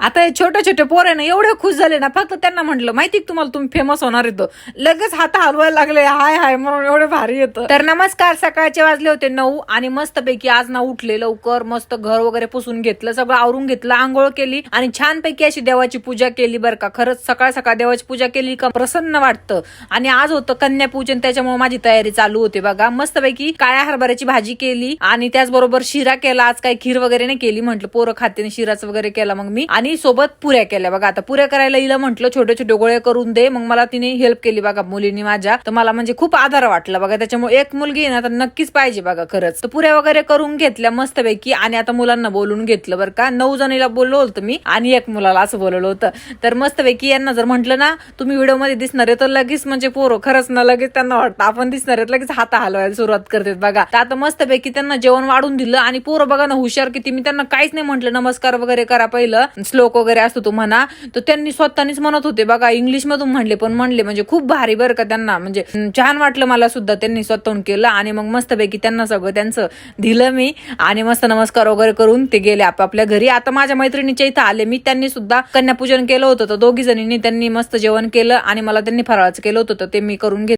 आता हे छोटे छोटे पोरे ना एवढे खुश झाले ना फक्त त्यांना म्हटलं माहिती तुम्हाला तुम्ही फेमस होणार येतो लगेच हात हलवायला लागले हाय हाय म्हणून एवढे भारी येतं. तर नमस्कार सकाळचे वाजले होते नऊ आणि मस्त पैकी आज ना उठले लवकर मस्त घर वगैरे पुसून घेतलं सगळं आवरून घेतलं आंघोळ केली आणि छानपैकी अशी देवाची पूजा केली बरं का. खरंच सकाळ सकाळ देवाची पूजा केली का प्रसन्न वाटतं. आणि आज होतं कन्यापूजन त्याच्यामुळे माझी तयारी चालू होती बघा. मस्तपैकी काळ्या हरभऱ्याची भाजी केली आणि त्याचबरोबर शिरा केला. आज काही खीर वगैरे नाही केली म्हटलं पोरं खाते शिराचं वगैरे केला मग मी. आणि सोबत पुऱ्या केल्या. बघा आता पुऱ्या करायला हिला म्हटलं छोटे छोटे गोळे करून दे मग मला तिने हेल्प केली बघा मुलींनी माझ्या. तर मला म्हणजे खूप आधार वाटला बघा त्याच्यामुळे एक मुलगी आहे ना तर नक्कीच पाहिजे बघा खरंच. तर पुऱ्या वगैरे करून घेतल्या मस्तपैकी आणि आता मुलांना बोलून घेतलं बरं का. नऊ जणीला बोललो होतं मी आणि एक मुलाला असं बोलवलं होतं. तर मस्तपैकी यांना जर म्हटलं ना तुम्ही व्हिडिओमध्ये दिसणार आहे तर लगेच म्हणजे पोरं खरंच ना लगेच त्यांना वाटतं आपण दिसणार आहेत लगेच हात हलवायला सुरुवात करतात बघा. तर आता मस्तपैकी त्यांना जेवण वाढून दिलं आणि पोरं बघा ना हुशार किती. मी त्यांना काहीच नाही म्हटलं नमस्कार वगैरे करा पहिलं. श्लोक वगैरे असतो तो म्हणा तर त्यांनी स्वतःनीच म्हणत होते बघा इंग्लिश मधून म्हणले पण म्हणले म्हणजे खूप भारी बरं का त्यांना म्हणजे छान वाटलं मला सुद्धा त्यांनी स्वतःहून केलं आणि मग मस्तपैकी त्यांना सगळं त्यांचं दिलं मी आणि मस्त नमस्कार वगैरे करून ते गेले आपापल्या घरी. आता माझ्या मैत्रिणीच्या इथं आले मी त्यांनी सुद्धा कन्यापूजन केलं होतं तर दोघी जणींनी त्यांनी मस्त जेवण केलं आणि मला त्यांनी फराळाचं केलं होतं तर ते मी करून घेतलं